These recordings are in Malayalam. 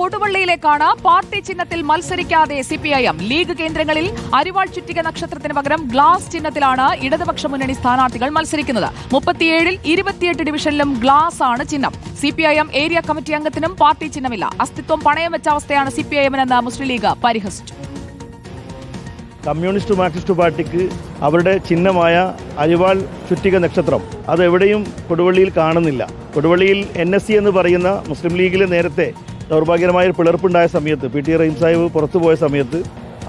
കൊടുവള്ളിയിലേക്കാണ് പാർട്ടി ചിഹ്നത്തിൽ മത്സരിക്കാതെ C P I M. League കേന്ദ്രങ്ങളിൽ അരിവാൾ ചുറ്റിക നക്ഷത്രത്തിന് പകരം ഗ്ലാസ് ചിഹ്നത്തിലാണ് ഇടതുപക്ഷ മുന്നണി സ്ഥാനാർത്ഥികൾ മത്സരിക്കുന്നത്. മുപ്പത്തിയേഴിൽ ഇരുപത്തിയെട്ട് ഡിവിഷനിലും ഗ്ലാസ് ആണ് ചിഹ്നം. C P I M area committee അംഗത്തിനും party ചിഹ്നമില്ല. അസ്തിത്വം പണയം വെച്ച അവസ്ഥയാണ് C P I Muslim league പരിഹസിച്ചു. കമ്മ്യൂണിസ്റ്റ് മാർക്സിസ്റ്റ് പാർട്ടിക്ക് അവരുടെ ചിഹ്നമായ അരിവാൾ ചുറ്റിക നക്ഷത്രം അത് എവിടെയും കൊടുവള്ളിയിൽ കാണുന്നില്ല. കൊടുവള്ളിയിൽ എൻ എന്ന് പറയുന്ന മുസ്ലിം ലീഗിലെ നേരത്തെ ദൗർഭാഗ്യകരമായ ഒരു പിളർപ്പുണ്ടായ സമയത്ത് പി ടി റഹീം സാഹിബ് പുറത്തു പോയ സമയത്ത്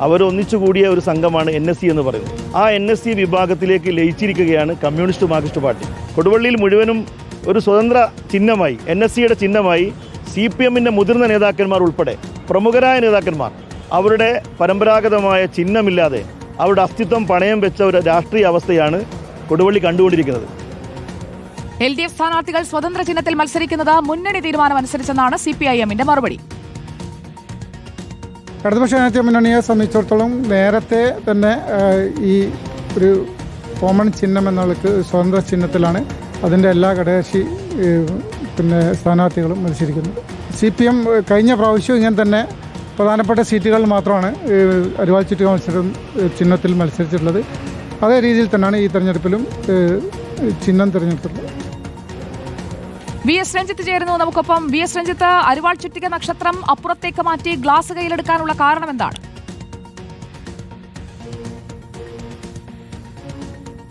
അവർ ഒന്നിച്ചു കൂടിയ ഒരു സംഘമാണ് എൻ എസ് സി എന്ന് പറയുന്നത്. ആ എൻ എസ് സി വിഭാഗത്തിലേക്ക് ലയിച്ചിരിക്കുകയാണ് കമ്മ്യൂണിസ്റ്റ് മാർക്സിസ്റ്റ് പാർട്ടി. കൊടുവള്ളിയിൽ മുഴുവനും ഒരു സ്വതന്ത്ര ചിഹ്നമായി എൻ എസ് സിയുടെ ചിഹ്നമായി സി പി എമ്മിന്റെ മുതിർന്ന നേതാക്കന്മാർ ഉൾപ്പെടെ പ്രമുഖരായ നേതാക്കന്മാർ അവരുടെ പരമ്പരാഗതമായ ചിഹ്നമില്ലാതെ അവരുടെ അസ്തിത്വം പണയം വെച്ച ഒരു രാഷ്ട്രീയ അവസ്ഥയാണ് കൊടുവള്ളി കണ്ടുകൊണ്ടിരിക്കുന്നത്. എൽ ഡി എഫ് സ്ഥാനാർത്ഥികൾ സ്വതന്ത്ര ചിഹ്നത്തിൽ മത്സരിക്കുന്നത് മുന്നണി തീരുമാനമനുസരിച്ചെന്നാണ് സി പി ഐ എമ്മിന്റെ മറുപടി. ഇടതുപക്ഷ ജനാധിപത്യ മുന്നണിയെ സംബന്ധിച്ചിടത്തോളം നേരത്തെ തന്നെ ഈ ഒരു കോമൺ ചിഹ്നം എന്നുള്ളത് സ്വതന്ത്ര ചിഹ്നത്തിലാണ് അതിന്റെ എല്ലാ ഘടകകക്ഷി പിന്നെ സ്ഥാനാർത്ഥികളും മത്സരിക്കുന്നത്. സി പി എം കഴിഞ്ഞ പ്രാവശ്യം ഇങ്ങനെ തന്നെ പ്രധാനപ്പെട്ട സീറ്റുകൾ മാത്രമാണ് അരുവാൾ ചുറ്റു മത്സരം ചിഹ്നത്തിൽ മത്സരിച്ചിട്ടുള്ളത്. അതേ രീതിയിൽ തന്നെയാണ് ഈ തിരഞ്ഞെടുപ്പിലും ചിഹ്നം തിരഞ്ഞെടുത്തിട്ടുള്ളത്. വി എസ് രഞ്ജിത്ത് ചേരുന്നു. നമുക്കൊപ്പം വി എസ് രഞ്ജിത്ത് അരിവാൾ ചുറ്റിക നക്ഷത്രം അപ്പുറത്തേക്ക് മാറ്റി ഗ്ലാസ് കയ്യിലെടുക്കാനുള്ള കാരണം എന്താണ്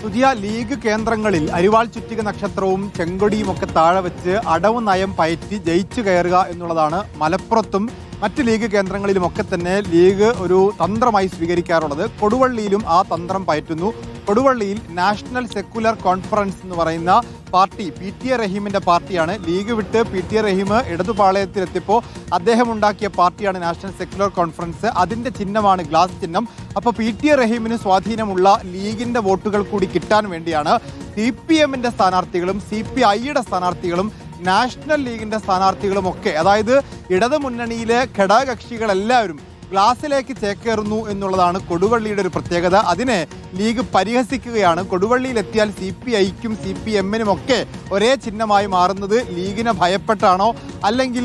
പുതിയ ലീഗ് കേന്ദ്രങ്ങളിൽ അരിവാൾ ചുറ്റിക നക്ഷത്രവും ചെങ്കൊടിയും ഒക്കെ താഴെ വെച്ച് അടവ് നയം പയറ്റി ജയിച്ചു കയറുക എന്നുള്ളതാണ് മലപ്പുറത്തും മറ്റ് ലീഗ് കേന്ദ്രങ്ങളിലുമൊക്കെ തന്നെ ലീഗ് ഒരു തന്ത്രമായി സ്വീകരിക്കാറുള്ളത്. കൊടുവള്ളിയിലും ആ തന്ത്രം പയറ്റുന്നു. കൊടുവള്ളിയിൽ നാഷണൽ സെക്കുലർ കോൺഫറൻസ് എന്ന് പറയുന്ന പാർട്ടി പി ടി എ റഹീമിന്റെ പാർട്ടിയാണ്. ലീഗ് വിട്ട് പി ടി എ റഹീം ഇടതുപാളയത്തിലെത്തിയപ്പോൾ അദ്ദേഹം ഉണ്ടാക്കിയ പാർട്ടിയാണ് നാഷണൽ സെക്യുലർ കോൺഫറൻസ്. അതിന്റെ ചിഹ്നമാണ് ഗ്ലാസ് ചിഹ്നം. അപ്പോൾ പി ടി എ റഹീമിന് സ്വാധീനമുള്ള ലീഗിന്റെ വോട്ടുകൾ കൂടി കിട്ടാൻ വേണ്ടിയാണ് സി പി എമ്മിന്റെ സ്ഥാനാർത്ഥികളും സി പി ഐയുടെ സ്ഥാനാർത്ഥികളും നാഷണൽ ലീഗിന്റെ സ്ഥാനാർത്ഥികളും ഒക്കെ അതായത് ഇടതു മുന്നണിയിലെ ഘടകകക്ഷികളെല്ലാവരും ഗ്ലാസിലേക്ക് ചേക്കേറുന്നു എന്നുള്ളതാണ് കൊടുവള്ളിയുടെ ഒരു പ്രത്യേകത. അതിനെ ലീഗ് പരിഹസിക്കുകയാണ്. കൊടുവള്ളിയിൽ എത്തിയാൽ സി പി ഐക്കും സി പി എമ്മിനും ഒക്കെ ഒരേ ചിഹ്നമായി മാറുന്നത് ലീഗിനെ ഭയപ്പെട്ടാണോ? അല്ലെങ്കിൽ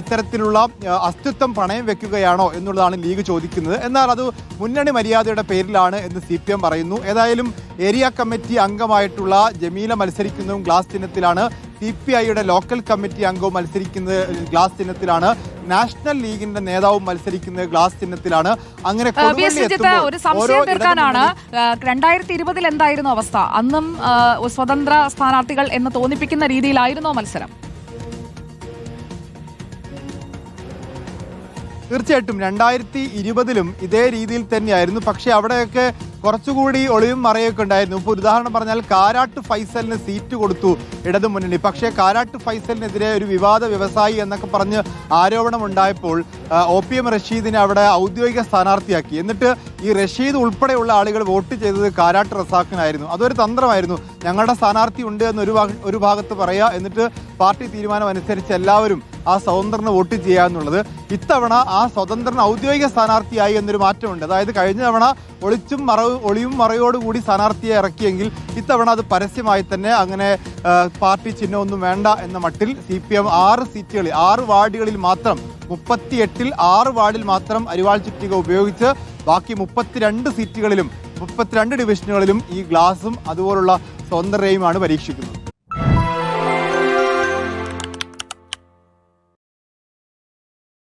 ഇത്തരത്തിലുള്ള അസ്തിത്വം പണയം വെക്കുകയാണോ എന്നുള്ളതാണ് ലീഗ് ചോദിക്കുന്നത്. എന്നാൽ അത് മുന്നണി മര്യാദയുടെ പേരിലാണ് എന്ന് സി പി എം പറയുന്നു. ഏതായാലും ഏരിയ കമ്മിറ്റി അംഗമായിട്ടുള്ള ജമീല മത്സരിക്കുന്നതും ഗ്ലാസ് ചിഹ്നത്തിലാണ്. സി പി ഐയുടെ ലോക്കൽ കമ്മിറ്റി അംഗവും മത്സരിക്കുന്നത് ഗ്ലാസ് ചിഹ്നത്തിലാണ് നാഷണൽ ലീഗിന്റെ നേതാവും മത്സരിക്കുന്നത് ഗ്ലാസ് ചിഹ്നത്തിലാണ്. അങ്ങനെ ഒരു സംശയം തീർക്കാനാണ്. രണ്ടായിരത്തി ഇരുപതിൽ എന്തായിരുന്നു അവസ്ഥ? അന്നും സ്വതന്ത്ര സ്ഥാനാർത്ഥികൾ എന്ന് തോന്നിപ്പിക്കുന്ന രീതിയിലായിരുന്നോ മത്സരം? തീർച്ചയായിട്ടും രണ്ടായിരത്തി ഇരുപതിലും ഇതേ രീതിയിൽ തന്നെയായിരുന്നു. പക്ഷേ അവിടെയൊക്കെ കുറച്ചുകൂടി ഒളിവും മറയൊക്കെ ഉണ്ടായിരുന്നു. ഇപ്പോൾ ഉദാഹരണം പറഞ്ഞാൽ കാരാട്ട് ഫൈസലിന് സീറ്റ് കൊടുത്തു ഇടതു മുന്നണി. പക്ഷേ കാരാട്ട് ഫൈസലിനെതിരെ ഒരു വിവാദ വ്യവസായി എന്നൊക്കെ പറഞ്ഞ് ആരോപണം ഉണ്ടായപ്പോൾ ഒ പി എം റഷീദിനെ അവിടെ ഔദ്യോഗിക സ്ഥാനാർത്ഥിയാക്കി. എന്നിട്ട് ഈ റഷീദ് ഉൾപ്പെടെയുള്ള ആളുകൾ വോട്ട് ചെയ്തത് കാരാട്ട് റസാഖിനായിരുന്നു. അതൊരു തന്ത്രമായിരുന്നു. ഞങ്ങളുടെ സ്ഥാനാർത്ഥി ഉണ്ട് എന്ന് ഒരു ഒരു ഭാഗത്ത് പറയുക എന്നിട്ട് പാർട്ടി തീരുമാനം അനുസരിച്ച് എല്ലാവരും ആ സ്വതന്ത്രനെ വോട്ട് ചെയ്യുക എന്നുള്ളത് ഇത്തവണ ആ സ്വതന്ത്രൻ ഔദ്യോഗിക സ്ഥാനാർത്ഥിയായി എന്നൊരു മാറ്റമുണ്ട്. അതായത് കഴിഞ്ഞ തവണ ഒളിച്ചും മറവ് ഒളിയും മറയോടുകൂടി സ്ഥാനാർത്ഥിയെ ഇറക്കിയെങ്കിൽ ഇത്തവണ അത് പരസ്യമായി തന്നെ അങ്ങനെ പാർട്ടി ചിഹ്നമൊന്നും വേണ്ട എന്ന മട്ടിൽ സി പി എം ആറ് സീറ്റുകളിൽ ആറ് വാർഡുകളിൽ മാത്രം മുപ്പത്തിയെട്ടിൽ ആറ് വാർഡിൽ മാത്രം അരിവാൾ ചുറ്റിക ഉപയോഗിച്ച് ബാക്കി മുപ്പത്തിരണ്ട് സീറ്റുകളിലും മുപ്പത്തിരണ്ട് ഡിവിഷനുകളിലും ഈ ഗ്ലാസും അതുപോലുള്ള സ്വതന്ത്രരെയുമാണ് പരീക്ഷിക്കുന്നത്.